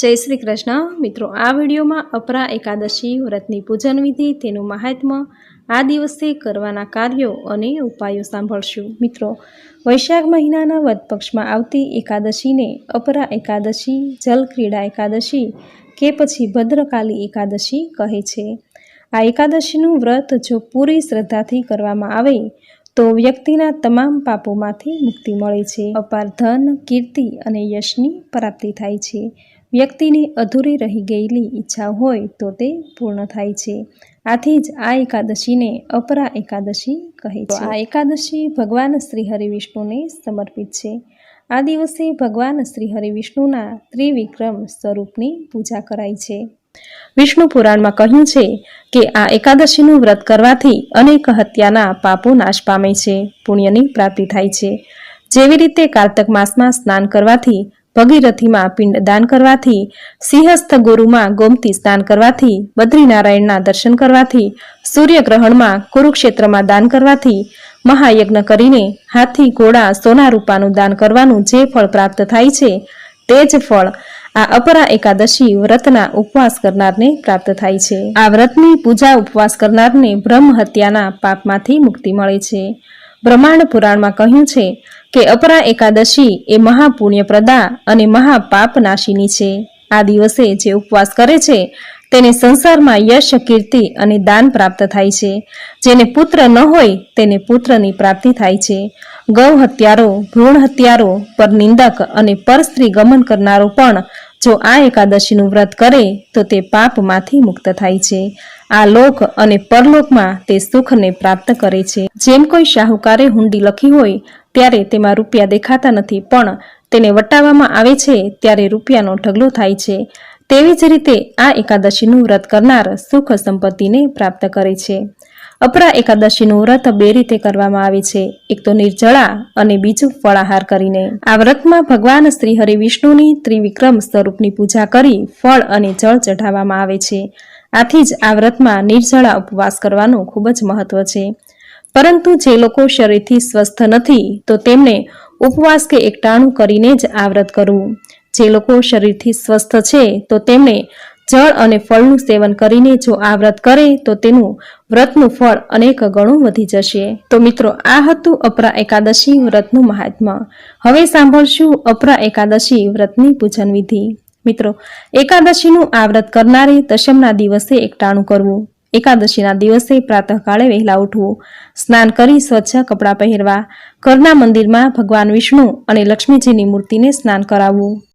જય શ્રી કૃષ્ણ. મિત્રો, આ વિડીયોમાં અપરા એકાદશી, વ્રતની પૂજન વિધિ, તેનું મહાત્મ્ય, આ દિવસે કરવાના કાર્યો અને ઉપાયો સાંભળશું. મિત્રો, વૈશાખ મહિનાના વધ પક્ષમાં આવતી એકાદશીને અપરા એકાદશી, જલક્રીડા એકાદશી કે પછી ભદ્રકાલી એકાદશી કહે છે. આ એકાદશીનું વ્રત જો પૂરી શ્રદ્ધાથી કરવામાં આવે તો વ્યક્તિના તમામ પાપોમાંથી મુક્તિ મળે છે. અપાર ધન, કીર્તિ અને યશની પ્રાપ્તિ થાય છે. વ્યક્તિની અધૂરી રહી ગયેલી ઈચ્છા હોય તો તે પૂર્ણ થાય છે. આથી જ આ એકાદશીને અપરા એકાદશી કહે છે. આ એકાદશી ભગવાન શ્રી હરિવિષ્ણુને સમર્પિત છે. આ દિવસે ભગવાન શ્રી હરિવિષ્ણુના ત્રિવિક્રમ સ્વરૂપની પૂજા કરાય છે. વિષ્ણુ પુરાણમાં કહ્યું છે કે આ એકાદશીનું વ્રત કરવાથી અનેક હત્યાના પાપો નાશ પામે છે, પુણ્યની પ્રાપ્તિ થાય છે. જેવી રીતે કારતક માસમાં સ્નાન કરવાથી, ભગીરથીમાં પિંડ દાન કરવાથી, સિંહસ્થ ગુરુમાં ગોમતી સ્નાન કરવાથી, બદ્રીનારાયણના દર્શન કરવાથી, સૂર્યગ્રહણમાં કુરુક્ષેત્રમાં દાન કરવાથી, મહાયજ્ઞ કરીને હાથી, ઘોડા, સોના રૂપાનું દાન કરવાનું જે ફળ પ્રાપ્ત થાય છે, તે જ ફળ આ અપરા એકાદશી વ્રતના ઉપવાસ કરનારને પ્રાપ્ત થાય છે. આ વ્રતની પૂજા ઉપવાસ કરનારને બ્રહ્મ હત્યાના પાપમાંથી મુક્તિ મળે છે. બ્રહ્માંડ પુરાણમાં કહ્યું છે કે અપરા એકાદશી એ મહાપુણ્યપ્રદા અને મહાપાપ નાશીની છે. આ દિવસે જે ઉપવાસ કરે છે તેને સંસારમાં યશ, કીર્તિ અને દાન પ્રાપ્ત થાય છે. જેને પુત્ર ન હોય, તેને પુત્રની પ્રાપ્તિ થાય છે. ગૌ હત્યારો, ભ્રૂણ હત્યારો પર નિંદક અને પર સ્ત્રી ગમન કરનારો પણ જો આ એકાદશીનું વ્રત કરે, તો તે પાપમાંથી મુક્ત થાય છે. આ લોક અને પરલોકમાં તે સુખને પ્રાપ્ત કરે છે. જેમ કોઈ શાહુકારે હુંડી લખી હોય, ત્યારે તેમાં રૂપિયા દેખાતા નથી, પણ તેને વટાવવામાં આવે છે, ત્યારે રૂપિયાનો ઢગલો થાય છે. તેવી જ રીતે આ એકાદશીનું વ્રત કરનાર સુખ સંપત્તિને પ્રાપ્ત કરે છે. અપરા એકાદશીનું વ્રત બે રીતે કરવામાં આવે છે. એક તો નિર્જળા અને બીજું ફળાહાર કરીને. આ વ્રતમાં ભગવાન શ્રી હરિ વિષ્ણુની ત્રિવિક્રમ સ્વરૂપની પૂજા કરી ફળ અને જળ ચઢાવવામાં આવે છે. આથી જ આ વ્રતમાં નિર્જળા ઉપવાસ કરવાનું ખૂબ જ મહત્વ છે. પરંતુ જે લોકો શરીરથી સ્વસ્થ નથી, તો તેમને ઉપવાસ કે એકટાણું કરીને જ આ વ્રત કરવું. જે લોકો શરીરથી સ્વસ્થ છે, તો તેમણે જળ અને ફળનું સેવન કરીને જો આ વ્રત કરે, તો તેનું વ્રતનું ફળ અનેક ગણું વધી જશે. તો મિત્રો, આ હતું અપરા એકાદશી વ્રતનું મહાત્મ્ય હવે સાંભળશું અપરા એકાદશી વ્રતની પૂજન વિધિ. મિત્રો, એકાદશીનું આ વ્રત કરનારે દશમના દિવસે એકટાણું કરવું. એકાદશીના દિવસે પ્રાતઃકાળે વહેલા ઉઠવું. સ્નાન કરી સ્વચ્છ કપડાં પહેરવા. ઘરના મંદિરમાં ભગવાન વિષ્ણુ અને લક્ષ્મીજીની મૂર્તિને સ્નાન કરાવવું.